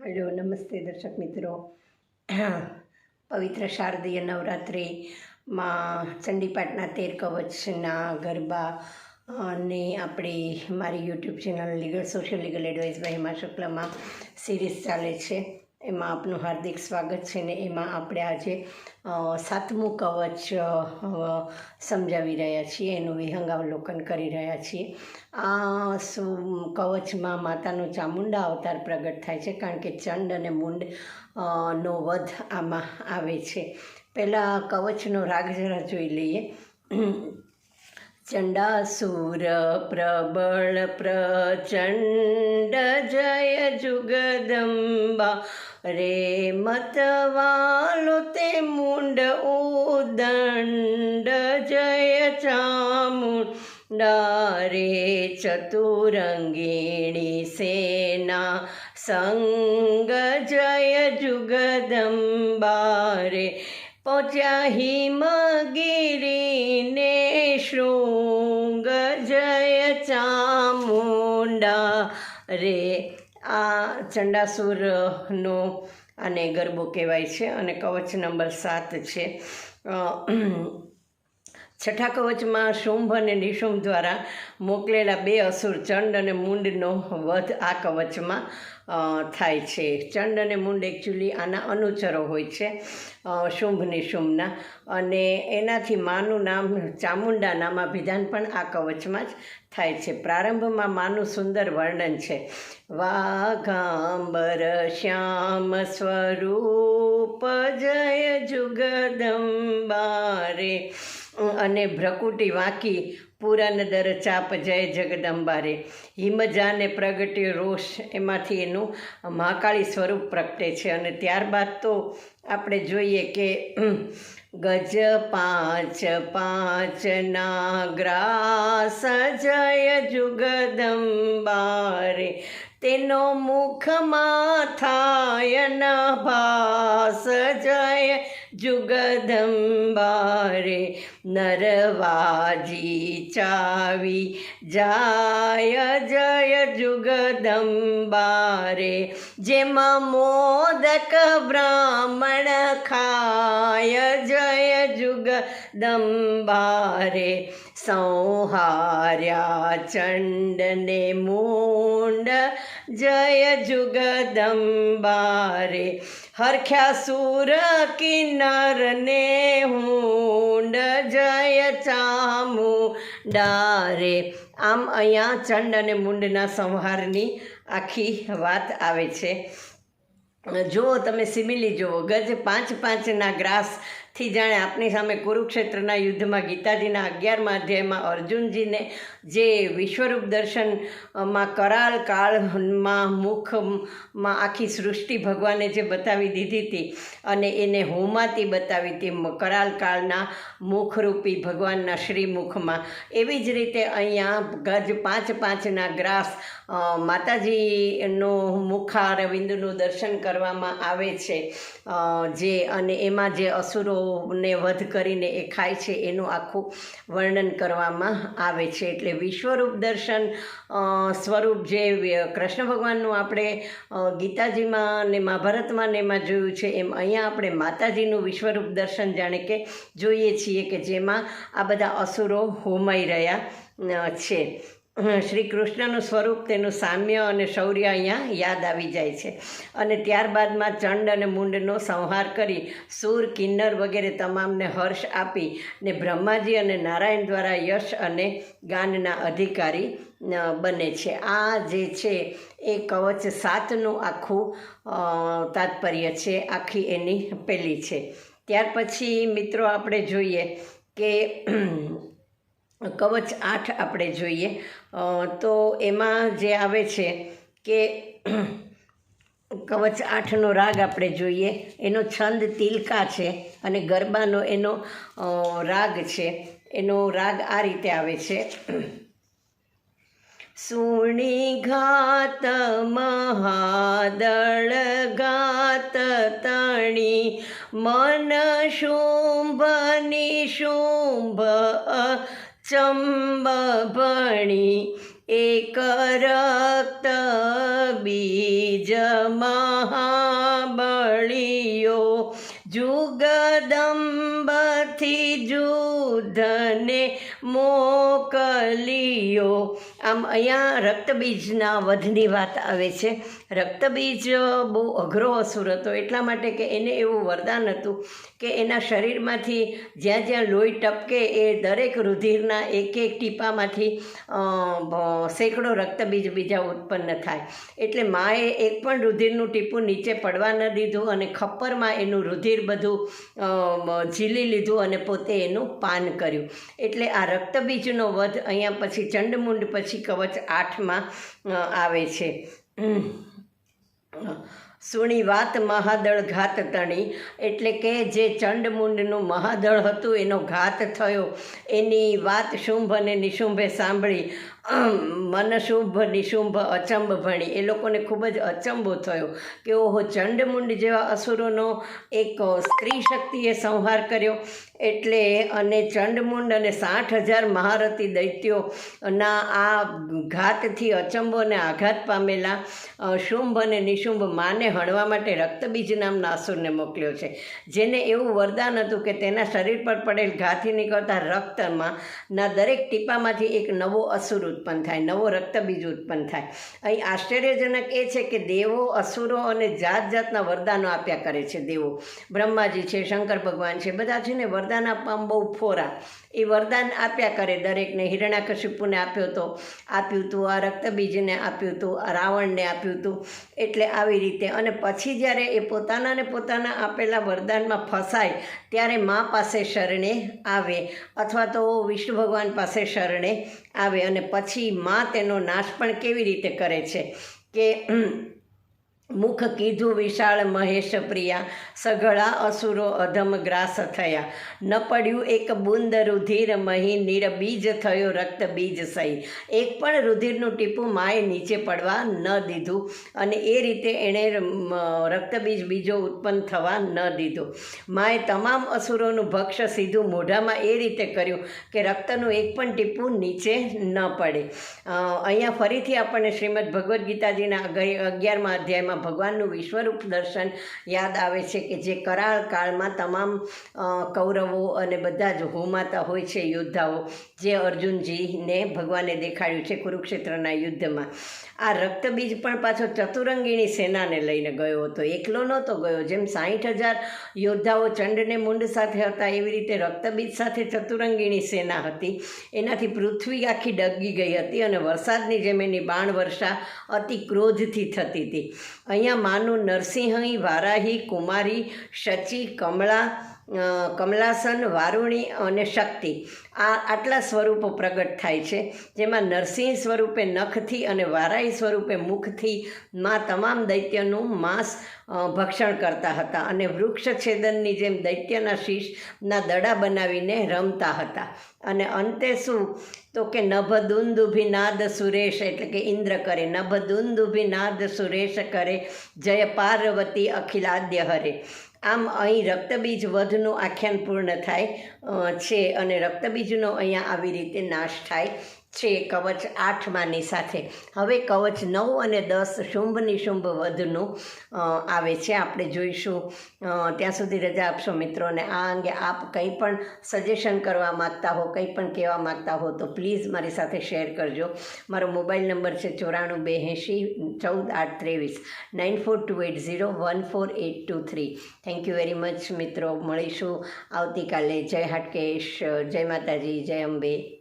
Hello, નમસ્તે દર્શક મિત્રો. પવિત્ર શારદીય નવરાત્રિમાં ચંડીપાઠના તેર કવચના ગરબા અને આપણે મારી YouTube channel legal social legal advice by Hima શુક્લમાં series ચાલે છે. એમાં આપનું હાર્દિક સ્વાગત છે ને એમાં આપણે આજે સાતમું કવચ સમજાવી રહ્યા છીએ, એનું વિહંગાવલોકન કરી રહ્યા છીએ. આ કવચમાં માતાનું ચામુંડા અવતાર પ્રગટ થાય છે કારણ કે ચંડ અને મુંડ નો વધ આમાં આવે છે. પહેલાં કવચનો રાગ જરા જોઈ લઈએ. ચંડાસુર પ્રબળ પ્રચંડ જય જુગદંબા રે મતવાલો તે મુંડ ઉદંડ જય ચામુંડા. રે ચતુરંગીણી સેના સંગ જય જુગદંબારે. પહોંચ્યા હિમગીરીને શૃંગ જય ચામુંડા રે આ ચંડાસુરનો આને ગરબો કહેવાય છે અને કવચ નંબર સાત છે. છઠ્ઠા કવચમાં શુંભ અને નિશુંભ દ્વારા મોકલેલા બે અસુર, ચંડ અને મુંડનો વધ આ કવચમાં થાય છે. ચંડ અને મુંડ એકચ્યુઅલી આના અનુચરો હોય છે શુંભ, નિશુંભના. અને એનાથી માનું નામ ચામુંડા નામાભિધાન પણ આ કવચમાં જ થાય છે. પ્રારંભમાં માનું સુંદર વર્ણન છે. વાઘાંબર શ્યામ સ્વરૂપ જય જુગદંબારે અને ભ્રકુટી વાંકી પુરાનદર ચાપ જય જગદંબારે. હિમજાને પ્રગટ્યો રોષ એમાંથી એનું મહાકાળી સ્વરૂપ પ્રગટે છે. અને ત્યારબાદ તો આપણે જોઈએ કે ગજ પાંચ પાંચ નાગ્રા જય જુગદંબારે. તેનો મુખમાં થાય ભાસ જય જુગદંબારે નરવાજી ચાવી જાય જય જુગદંબારે જેમાં મોદક બ્રાહ્મણ ખાય જય જુગદંબારે સંહાર્યા ચંડને મૂંડ જય જુગદંબારે હરખ્યા સુર કિન્નરને હુંડ જય ચામુંડારે આમ અહીંયા ચંડ અને મુંડના સંહારની આખી વાત આવે છે. જુઓ તમે સિમિલી જુઓ, ગજ પાંચ પાંચના ગ્રાસથી જાણે આપની સામે કુરુક્ષેત્રના યુદ્ધમાં ગીતાજીના અગિયારમા અધ્યાયમાં અર્જુનજીને જે વિશ્વરૂપ દર્શનમાં કરાલ કાળમાં મુખમાં આખી સૃષ્ટિ ભગવાને જે બતાવી દીધી હતી અને એને હોમાતી બતાવી હતી કરાલ કાળના મુખરૂપી ભગવાનના શ્રીમુખમાં. એવી જ રીતે અહીંયા ગજ પાંચ પાંચના ગ્રાસ માતાજીનું મુખારવિંદનું દર્શન કરવામાં આવે છે. જે અને એમાં જે અસુરોને વધ કરીને એ ખાય છે એનું આખું વર્ણન કરવામાં આવે છે. એટલે વિશ્વરૂપ દર્શન સ્વરૂપ જે કૃષ્ણ ભગવાનનું આપણે ગીતાજીમાં ને મહાભારતમાં ને એમાં જોયું છે, એમ અહીંયા આપણે માતાજીનું વિશ્વરૂપ દર્શન જાણે કે જોઈએ છીએ કે જેમાં આ બધા અસુરો હોમાઈ રહ્યા છે. શ્રી કૃષ્ણનું સ્વરૂપ, તેનું સામ્ય અને શૌર્ય અહીંયા યાદ આવી જાય છે. અને ત્યારબાદમાં ચંડ અને મુંડનો સંહાર કરી સૂર, કિન્નર વગેરે તમામને હર્ષ આપી ને બ્રહ્માજી અને નારાયણ દ્વારા યશ અને ગાનના અધિકારી બને છે. આ જે છે એ કવચ સાતનું આખું તાત્પર્ય છે, આખી એની પેલી છે. ત્યાર પછી મિત્રો આપણે જોઈએ કે કવચ આઠ આપણે જોઈએ. તો એમાં જે આવે છે કે કવચ આઠનો રાગ આપણે જોઈએ. એનો છંદ તિલકા છે અને ગરબાનો એનો રાગ છે. એનો રાગ આ રીતે આવે છે. સુણી ઘાત મહાદળ ઘાત તણી, મન શુંભ નિશુંભ ચંબ ભણી એક રક્ત બીજ મહાબળીઓ. જુગદંબથી જુધને મોકલિયો. આમ અહીંયા રક્તબીજના વધની વાત આવે છે. રક્તબીજ બહુ અઘરો અસુર હતો, એટલા માટે કે એને એવું વરદાન હતું કે એના શરીરમાંથી જ્યાં જ્યાં લોહી ટપકે એ દરેક રુધિરના એક એક ટીપામાંથી સેંકડો રક્તબીજ બીજા ઉત્પન્ન થાય. એટલે માએ એક પણ રુધિરનું ટીપું નીચે પડવા ન દીધું અને ખપ્પરમાં એનું રુધિર બધું ઝીલી લીધું અને પોતે એનું પાન કર્યું. એટલે આ રક્તબીજનો વધ અહીંયા પછી ચંડમુંડ પછી કવચ આઠમાં આવે છે. સુણી વાત મહાદળ ઘાત તણી. એટલે કે જે ચંડમુંડનું મહાદળ હતું, એનો ઘાત થયો. એની વાત શુંભ અને નિશુંભે સાંભળી. મન શુંભ, નિશુંભ અચંબ ભણી. એ લોકોને ખૂબ જ અચંબો થયો કે ઓહો, ચંડમુંડ જેવા અસુરોનો એક સ્ત્રી શક્તિએ સંહાર કર્યો. એટલે અને ચંડમુંડ અને સાઠ હજાર મહારથી દૈત્યોના આ ઘાતથી અચંબો અને આઘાત પામેલા શુંભ અને નિશુંભ માને હણવા માટે રક્તબીજ નામના અસુરને મોકલ્યો છે. જેને એવું વરદાન હતું કે તેના શરીર પર પડેલ ઘાથી નીકળતા રક્તમાં ના દરેક ટીપામાંથી એક નવો અસુર ઉત્પન્ન થાય, નવો રક્તબીજ ઉત્પન્ન થાય. અહીં આશ્ચર્યજનક એ છે કે દેવો અસુરો અને જાત જાતના વરદાનો આપ્યા કરે છે દેવો. બ્રહ્માજી છે, શંકર ભગવાન છે બધા છે ને વરદાન આપવામાં બહુ ફોરા. એ વરદાન આપ્યા કરે દરેકને. હિરણાકશિપુને આપ્યો તો આપ્યું હતું આ રક્તબીજને, આપ્યું હતું રાવણને આપ્યું હતું એટલે આવી રીતે અને પછી જ્યારે એ પોતાનાને પોતાના આપેલા વરદાનમાં ફસાય, ત્યારે મા પાસે શરણે આવે અથવા તો વિષ્ણુ ભગવાન પાસે શરણે આવે અને પછી મા તેનો નાશ પણ કેવી રીતે કરે છે કે મુખ કીધું વિશાળ મહેશ પ્રિયા. સઘળા અસુરો અધમ ગ્રાસ થયા. ન પડ્યું એક બુંદ રુધિર મહી નિરબીજ થયો રક્ત બીજ સહી. એક પણ રુધિરનું ટીપું માએ નીચે પડવા ન દીધું અને એ રીતે એણે રક્તબીજ બીજો ઉત્પન્ન થવા ન દીધો. માએ તમામ અસુરોનું ભક્ષ સીધું મોઢામાં એ રીતે કર્યું કે રક્તનું એક પણ ટીપું નીચે ન પડે. અહીંયા ફરીથી આપણને શ્રીમદ ભગવદ્ ગીતાજીના અગિયારમાં અધ્યાયમાં ભગવાનનું વિશ્વરૂપ દર્શન યાદ આવે છે કે જે કરાળ કાળમાં તમામ કૌરવો અને બધા જ હોમાતા હોય છે યોદ્ધાઓ, જે અર્જુનજીને ભગવાને દેખાડ્યું છે કુરુક્ષેત્રના યુદ્ધમાં. આ રક્તબીજ પણ પાછો ચતુરંગીણી સેનાને લઈને ગયો હતો. એકલો નહોતો ગયો. જેમ સાહીઠ હજાર યોદ્ધાઓ ચંડને મુંડ સાથે હતા, એવી રીતે રક્તબીજ સાથે ચતુરંગીણી સેના હતી. એનાથી પૃથ્વી આખી ડગી ગઈ હતી અને વરસાદની જેમ એની બાણ વર્ષા અતિ ક્રોધથી થતી હતી. અહીંયા માનું નરસિંહી વારાહી કુમારી શચી કમળા કમલાસન, વારુણી અને શક્તિ આ આટલા સ્વરૂપો પ્રગટ થાય છે. જેમાં નરસિંહ સ્વરૂપે નખથી અને વારાઈ સ્વરૂપે મુખથી માં તમામ દૈત્યનું માંસ ભક્ષણ કરતા હતા અને વૃક્ષ છેદનની જેમ દૈત્યના શીશના દડા બનાવીને રમતા હતા. અને અંતે શું? તો કે નભ દુંદુભિનાદ સુરેશ એટલે કે ઇન્દ્ર કરે. નભ દુંદુભિનાદ સુરેશ કરે. જય પાર્વતી અખિલાદ્ય હરે. આમ અહીં રક્તબીજ વધનું આખ્યાન પૂર્ણ થાય છે અને રક્તબીજનો અહીંયા આવી રીતે નાશ થાય. છે કવચ આઠમાંની સાથે. હવે કવચ નવ અને દસ શુંભ નિશુંભ વધનું આવે છે. આપણે જોઈશું ત્યાં સુધી રજા આપશો મિત્રોને આ અંગે આપ કંઈ પણ સજેશન કરવા માગતા હો, કંઈ પણ કહેવા માગતા હો, તો પ્લીઝ મારી સાથે શેર કરજો. મારો મોબાઈલ નંબર છે ચોરાણું બે એંશી ચૌદ આઠ ત્રેવીસ. Nine four two eight zero one four eight two three thank you very much મિત્રો. મળીશું આવતીકાલે. જય હાટકેશ. જય માતાજી. જય અંબે.